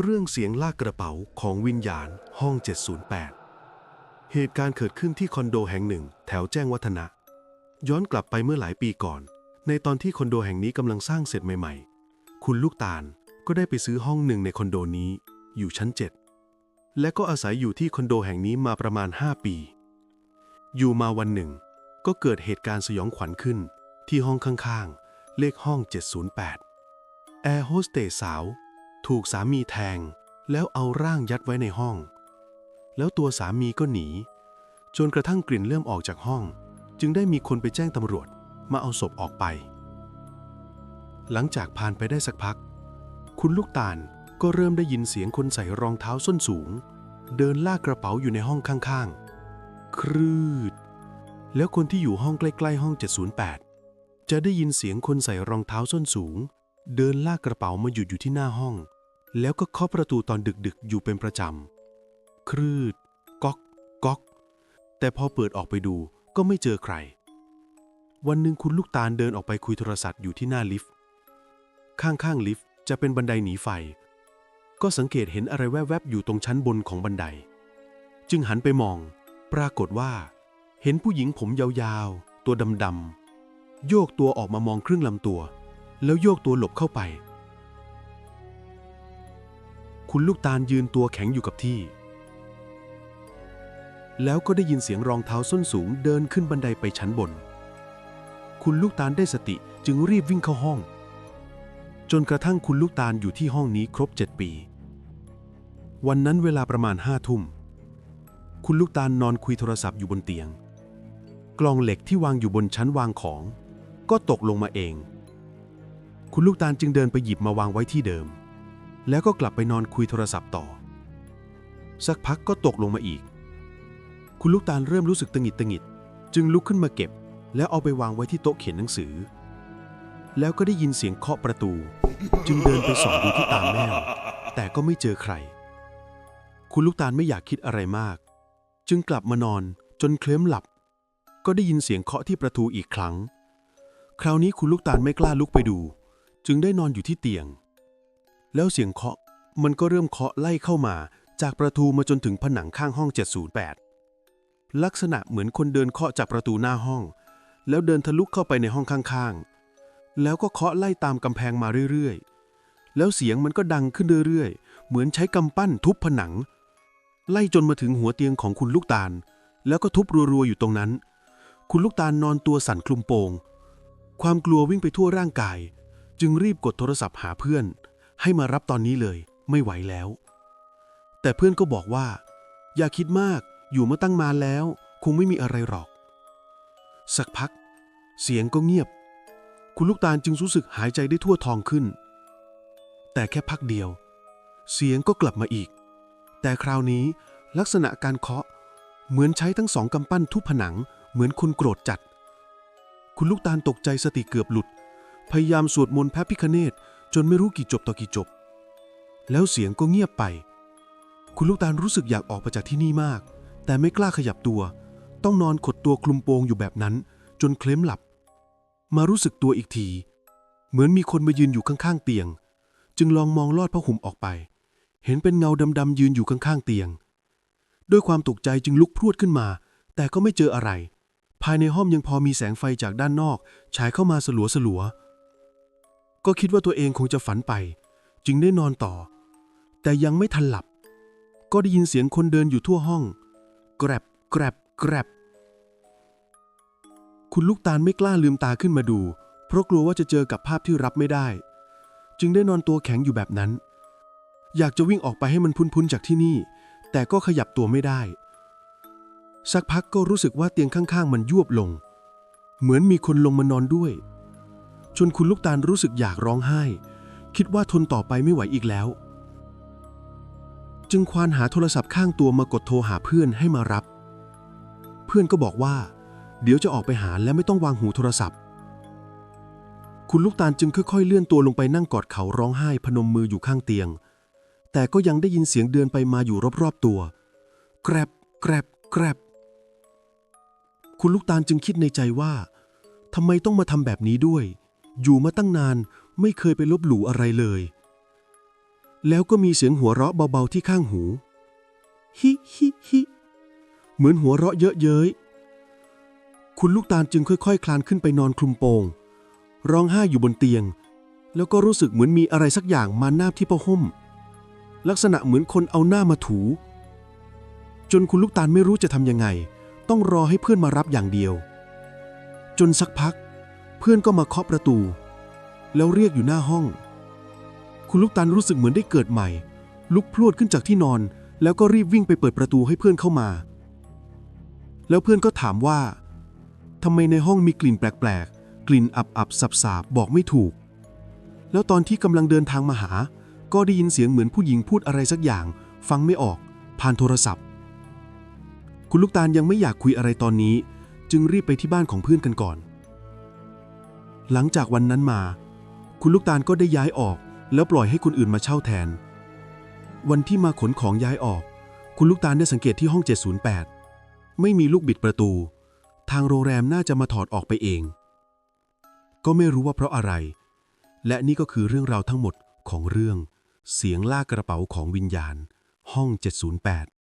เรื่องเสียงลากกระเป๋าของวิญญาณห้อง 708 เหตุการณ์เกิดขึ้นที่คอนโดแห่งหนึ่ง แถวแจ้งวัฒนะ ย้อนกลับไปเมื่อหลายปีก่อน ในตอนที่คอนโดแห่งนี้กำลังสร้างเสร็จใหม่ ๆ คุณลูกตาลก็ได้ไปซื้อห้องหนึ่งในคอนโดนี้ อยู่ชั้น 7 และก็อาศัยอยู่ที่คอนโดแห่งนี้มาประมาณ 5 ปี อยู่มาวันหนึ่ง ก็เกิดเหตุการณ์สยองขวัญขึ้น ที่ห้องข้างๆ เลขห้อง 708 แอร์โฮสเตสสาว ถูกสามีแทง แล้วเอาร่างยัดไว้ในห้อง แล้วตัวสามีก็หนี จนกระทั่งกลิ่นเริ่มออกจากห้อง จึงได้มีคนไปแจ้งตำรวจมาเอาศพออกไป หลังจากผ่านไปได้สักพัก คุณลูกตาลก็เริ่มได้ยินเสียงคนใส่รองเท้าส้นสูง เดินลากกระเป๋าอยู่ในห้องข้างๆ ครืด แล้วคนที่อยู่ห้องใกล้ ๆ ห้อง 708 จะได้ยินเสียงคนใส่รองเท้าส้นสูง เดินลากกระเป๋ามาหยุดอยู่ที่หน้าห้อง แล้วก็เคาะประตูตอนดึกๆ อยู่เป็นประจำ ครืด ก๊อก ก๊อก แต่พอเปิดออกไปดูก็ไม่เจอใคร วันหนึ่งคุณลูกตาลเดินออกไปคุยโทรศัพท์อยู่ที่หน้าลิฟต์ ข้างๆลิฟต์จะเป็นบันไดหนีไฟ ก็สังเกตเห็นอะไรแวบๆอยู่ตรงชั้นบนของบันได จึงหันไปมอง ปรากฏว่า เห็นผู้หญิงผมยาวๆ ตัวดำๆ โยกตัวออกมามองครึ่งลำตัว แล้วโยกตัวหลบเข้าไป คุณลูกตาลยืนตัวแข็งอยู่กับที่ แล้วก็ได้ยินเสียงรองเท้าส้นสูงเดินขึ้นบันไดไปชั้นบน คุณลูกตาลได้สติจึงรีบวิ่งเข้าห้อง จนกระทั่งคุณลูกตาลอยู่ที่ห้องนี้ครบ7ปี วันนั้นเวลาประมาณห้าทุ่ม คุณลูกตาลนอนคุยโทรศัพท์อยู่บนเตียง กล่องเหล็กที่วางอยู่บนชั้นวางของ ก็ตกลงมาเอง คุณลูกตาลจึงเดินไปหยิบมาวางไว้ที่เดิม แล้วก็กลับไปนอนคุยโทรศัพท์ต่อ สักพักก็ตกลงมาอีก คุณลูกตาลเริ่มรู้สึกตังหิดตังหิด จึงลุกขึ้นมาเก็บ แล้วเอาไปวางไว้ที่โต๊ะเขียนหนังสือ แล้วก็ได้ยินเสียงเคาะประตู จึงเดินไปส่องดูที่ตามแมวแต่ก็ไม่เจอใคร คุณลูกตาลไม่อยากคิดอะไรมาก จึงกลับมานอนจนเคลิ้มหลับ ก็ได้ยินเสียงเคาะที่ประตูอีกครั้ง คราวนี้คุณลูกตาลไม่กล้าลุกไปดู จึงได้นอนอยู่ที่เตียง แล้วเสียงเคาะมันก็เริ่มเคาะไล่เข้ามา จากประตูมาจนถึงผนังข้างห้อง 708 ลักษณะเหมือนคนเดินเคาะจากประตูหน้าห้อง แล้วเดินทะลุเข้าไปในห้องข้างๆ แล้วก็เคาะไล่ตามกำแพงมาเรื่อยๆ แล้วเสียงมันก็ดังขึ้นเรื่อยๆ เหมือนใช้กำปั้นทุบผนัง ไล่จนมาถึงหัวเตียงของคุณลูกตาล แล้วก็ทุบรัวๆอยู่ตรงนั้น คุณลูกตาลนอนตัวสั่นคลุมโปง ความกลัววิ่งไปทั่วร่างกาย จึงรีบกดโทรศัพท์หาเพื่อน ให้มารับตอนนี้เลย ไม่ไหวแล้ว แต่เพื่อนก็บอกว่า อย่าคิดมากอยู่มาตั้งมาแล้ว คงไม่มีอะไรหรอก สักพัก เสียงก็เงียบ คุณลูกตาลจึงรู้สึกหายใจได้ทั่วท้องขึ้น แต่แค่พักเดียว เสียงก็กลับมาอีก แต่คราวนี้ลักษณะการเคาะเหมือนใช้ทั้งสองกำปั้นทุบผนังเหมือนคนโกรธจัด คุณลูกตาลตกใจสติเกือบหลุด พยายามสวดมนต์แพระพิคเนต จนไม่รู้กี่จบต่อกี่จบ แล้วเสียงก็เงียบไป คุณลูกตาลรู้สึกอยากออกไปจากที่นี่มาก แต่ไม่กล้าขยับตัว ต้องนอนขดตัวคลุมโปงอยู่แบบนั้น จนเคลิ้มหลับ มารู้สึกตัวอีกที เหมือนมีคนมายืนอยู่ข้างๆเตียง จึงลองมองลอดผ้าห่มออกไป เห็นเป็นเงาดำๆยืนอยู่ข้างๆเตียง ด้วยความตกใจจึงลุกพรวดขึ้นมา แต่ก็ไม่เจออะไร ภายในห้องยังพอมีแสงไฟจากด้านนอกฉายเข้ามาสลัวสลัวๆ ก็คิดว่าตัวเองคงจะฝันไป จึงได้นอนต่อ แต่ยังไม่ทันหลับ ก็ได้ยินเสียงคนเดินอยู่ทั่วห้อง แกรบแกรบแกรบคุณลูกตาลไม่กล้าลืมตาขึ้นมาดู เพราะกลัวว่าจะเจอกับภาพที่รับไม่ได้ จึงได้นอนตัวแข็งอยู่แบบนั้น อยากจะวิ่งออกไปให้มันพุนๆจากที่นี่ แต่ก็ขยับตัวไม่ได้ สักพักก็รู้สึกว่าเตียงข้างๆ มันยวบลง เหมือนมีคนลงมานอนด้วย จนคุณลูกตาลรู้สึกอยากร้องไห้ คิดว่าทนต่อไปไม่ไหวอีกแล้ว จึงควานหาโทรศัพท์ข้างตัวมากดโทรหาเพื่อนให้มารับ เพื่อนก็บอกว่า เดี๋ยวจะออกไปหาและไม่ต้องวางหูโทรศัพท์ คุณลูกตาลจึงค่อยๆ เลื่อนตัวลงไปนั่งกอดเขาร้องไห้พนมมืออยู่ข้างเตียง แต่ก็ยังได้ยินเสียงเดินไปมาอยู่รอบๆตัว แกรบแกรบแกรบคุณลูกตาลจึงคิดในใจว่าทำไมต้องมาทำแบบนี้ด้วย อยู่มาตั้งนานไม่เคยไปลบหลู่อะไรเลย แล้วก็มีเสียงหัวเราะเบาๆที่ข้างหู ฮิฮิฮิเหมือนหัวเราะเยอะเย้ย คุณลูกตาลจึงค่อยๆคลานขึ้นไปนอนคลุมโปง ร้องไห้อยู่บนเตียง แล้วก็รู้สึกเหมือนมีอะไรสักอย่างมาหน้าที่ผ้าห่ม ลักษณะเหมือนคนเอาหน้ามาถู จนคุณลูกตาลไม่รู้จะทำยังไง ต้องรอให้เพื่อนมารับอย่างเดียว จนสักพัก เพื่อนก็มาเคาะประตู แล้วเรียกอยู่หน้าห้อง คุณลูกตาลรู้สึกเหมือนได้เกิดใหม่ ลุกพรวดขึ้นจากที่นอน แล้วก็รีบวิ่งไปเปิดประตูให้เพื่อนเข้ามา แล้วเพื่อนก็ถามว่าทำไมในห้องมีกลิ่นแปลกๆ กลิ่นอับๆสับๆบอกไม่ถูก แล้วตอนที่กำลังเดินทางมาหา ก็ได้ยินเสียงเหมือนผู้หญิงพูดอะไรสักอย่าง ฟังไม่ออก ผ่านโทรศัพท์ คุณลูกตาลยังไม่อยากคุยอะไรตอนนี้ จึงรีบไปที่บ้านของเพื่อนกันก่อน หลังจากวันนั้นมา คุณลูกตาลก็ได้ย้ายออก แล้วปล่อยให้คนอื่นมาเช่าแทน วันที่มาขนของย้ายออก คุณลูกตาลได้สังเกตที่ห้อง 708 ไม่มีลูกบิดประตู ทางโรงแรมน่าจะมาถอดออกไปเอง ก็ไม่รู้ว่าเพราะอะไร และนี่ก็คือเรื่องราวทั้งหมดของเรื่องเสียงลากกระเป๋าของวิญญาณ ห้อง 708